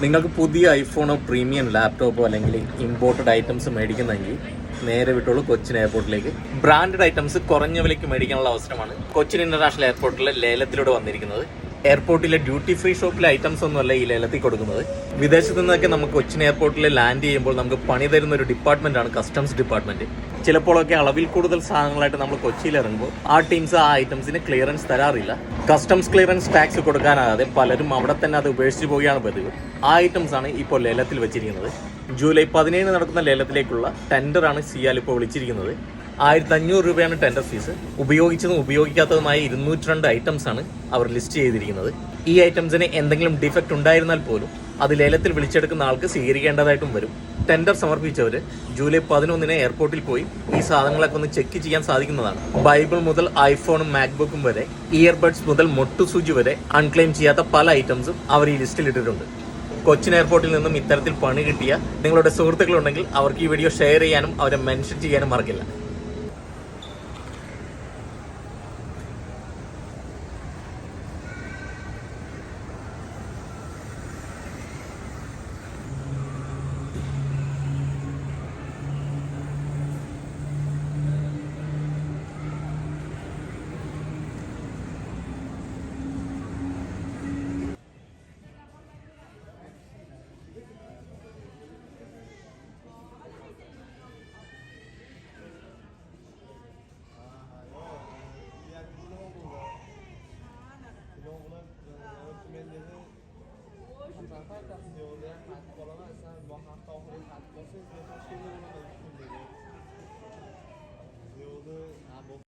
നിങ്ങൾക്ക് പുതിയ ഐഫോണോ പ്രീമിയം ലാപ്ടോപ്പോ അല്ലെങ്കിൽ ഇമ്പോർട്ടഡ് ഐറ്റംസ് മേടിക്കുന്നെങ്കിൽ നേരെ വിട്ടോളൂ കൊച്ചിൻ എയർപോർട്ടിലേക്ക് ബ്രാൻഡഡ് ഐറ്റംസ് കുറഞ്ഞ വിലയ്ക്ക് മേടിക്കാനുള്ള അവസരമാണ് കൊച്ചിൻ ഇന്റർനാഷണൽ എയർപോർട്ടിലെ ലേലത്തിലൂടെ വന്നിരിക്കുന്നത്. എയർപോർട്ടിലെ ഡ്യൂട്ടി ഫ്രീ ഷോപ്പിലെ ഐറ്റംസ് ഒന്നുമല്ല ഈ ലേലത്തിൽ കൊടുക്കുന്നത്. വിദേശത്തു നിന്നൊക്കെ നമുക്ക് കൊച്ചിൻ എയർപോർട്ടിൽ ലാൻഡ് ചെയ്യുമ്പോൾ നമുക്ക് പണി തരുന്ന ഒരു ഡിപ്പാർട്ട്മെന്റ് ആണ് കസ്റ്റംസ് ഡിപ്പാർട്ട്മെന്റ് ചിലപ്പോഴൊക്കെ അളവിൽ കൂടുതൽ സാധനങ്ങളായിട്ട് നമ്മൾ കൊച്ചിയിൽ ഇറങ്ങുമ്പോൾ ആ ടീംസ് ആ ഐറ്റംസിന് ക്ലിയറൻസ് തരാറില്ല. കസ്റ്റംസ് ക്ലിയറൻസ് ടാക്സ് കൊടുക്കാനാകാതെ പലരും അവിടെ തന്നെ അത് ഉപേക്ഷിച്ച് പോവുകയാണ് പതിവ്. ആ ഐറ്റംസ് ആണ് ഇപ്പോൾ ലേലത്തിൽ വെച്ചിരിക്കുന്നത്. ജൂലൈ പതിനേഴ് നടക്കുന്ന ലേലത്തിലേക്കുള്ള ടെൻഡറാണ് സിയാൽ ഇപ്പോൾ വിളിച്ചിരിക്കുന്നത്. ആയിരത്തി അഞ്ഞൂറ് രൂപയാണ് ടെൻഡർ ഫീസ് ഉപയോഗിച്ചതും ഉപയോഗിക്കാത്തതുമായ ഇരുന്നൂറ്റി രണ്ട് ആണ് അവർ ലിസ്റ്റ് ചെയ്തിരിക്കുന്നത്. ഈ ഐറ്റംസിന് എന്തെങ്കിലും ഡിഫക്റ്റ് ഉണ്ടായിരുന്നാൽ പോലും അത് ലേലത്തിൽ വിളിച്ചെടുക്കുന്ന ആൾക്ക് സ്വീകരിക്കേണ്ടതായിട്ടും വരും. ടെൻഡർ സമർപ്പിച്ചവർ ജൂലൈ പതിനൊന്നിന് എയർപോർട്ടിൽ പോയി ഈ സാധനങ്ങളൊക്കെ ഒന്ന് ചെക്ക് ചെയ്യാൻ സാധിക്കുന്നതാണ്. ബൈബിൾ മുതൽ ഐഫോണും മാക്ബുക്കും വരെ ഇയർബഡ്സ് മുതൽ മൊട്ടുസൂചി വരെ അൺക്ലെയിം ചെയ്യാത്ത പല ഐറ്റംസും അവർ ഈ ലിസ്റ്റിൽ ഇട്ടിട്ടുണ്ട്. കൊച്ചിൻ എയർപോർട്ടിൽ നിന്നും ഇത്തരത്തിൽ പണി കിട്ടിയ നിങ്ങളുടെ സുഹൃത്തുക്കളുണ്ടെങ്കിൽ അവർക്ക് ഈ വീഡിയോ ഷെയർ ചെയ്യാനും അവരെ മെൻഷൻ ചെയ്യാനും മറക്കില്ല. Mas a parte da senhora, a coluna, essa